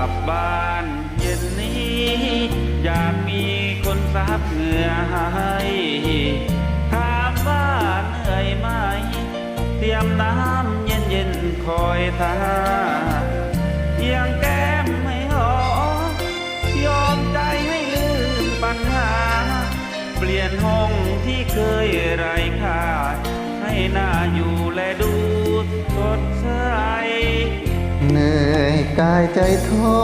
ลับบ้านเย็นนี้ อยากมีคนซับเหงื่อให้ถามว่าเหนื่อยไหม เตรียมน้ำเย็นเย็นคอยทาเยียงแก้มไม่หอยอมใจให้ลืมปัญหา เปลี่ยนห้องที่เคยไร้ค่าให้น่าอยู่และดูสด กายใจท้อ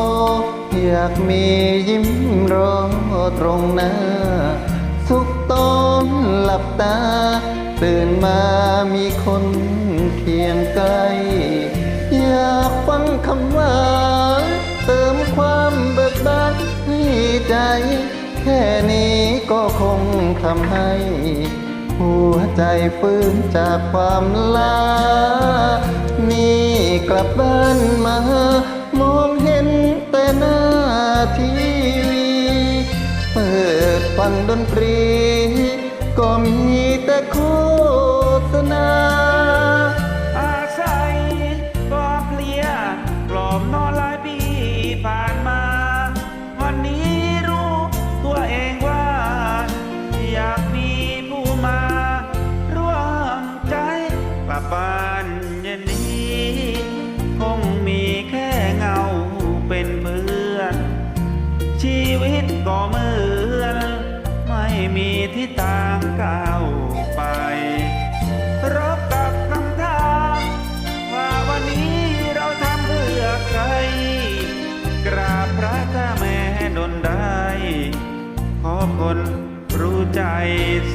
อยากมียิ้มรอตรงหน้าสุขตอนหลับตา ตื่นมามีคนเคียงใกล้อยากฟังคำว่าเติมความเบิกบานให้ใจ แค่นี้ก็คงทำให้ หัวใจฟื้นจากความลานี่กลับบ้านมา ดฟังดนตรี ก็มีแต่โฆษณา อาศัยก็เพลียกล่อมนอนหลายปีผ่านมา วันนี้รู้ตัวเองว่า อยากมีผู้มา ร่วมใจกลับบ้านเย็นนี้ คงมีแค่เงาเป็นเพื่อน ชีวิตก็มือ ม่มีทิศทางก้าวไป รบกับคำถามว่าวันนี้เราทำเพื่อใคร กราบพระถ้าแม่ดนได้ ขอคนรู้ใจ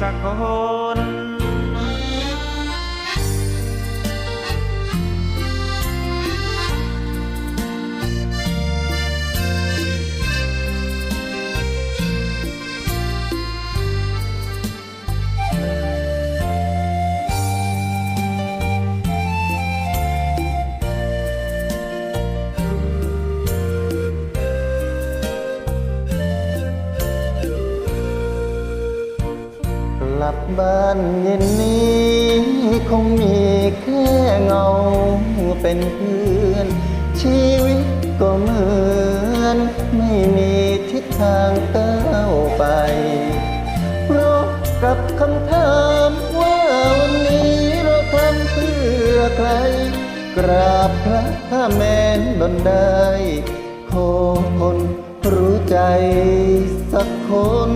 สักคน ลับบ้านเย็นนี้คงมีแค่เงาเป็นเพื่อน ชีวิตก็เหมือน ไม่มีทิศทางก้าวไปเพราะกับคำถามว่าวันนี้เราทำเพื่อใคร กราบพระถ้าแม้นดนได้ขอคนรู้ใจสักคน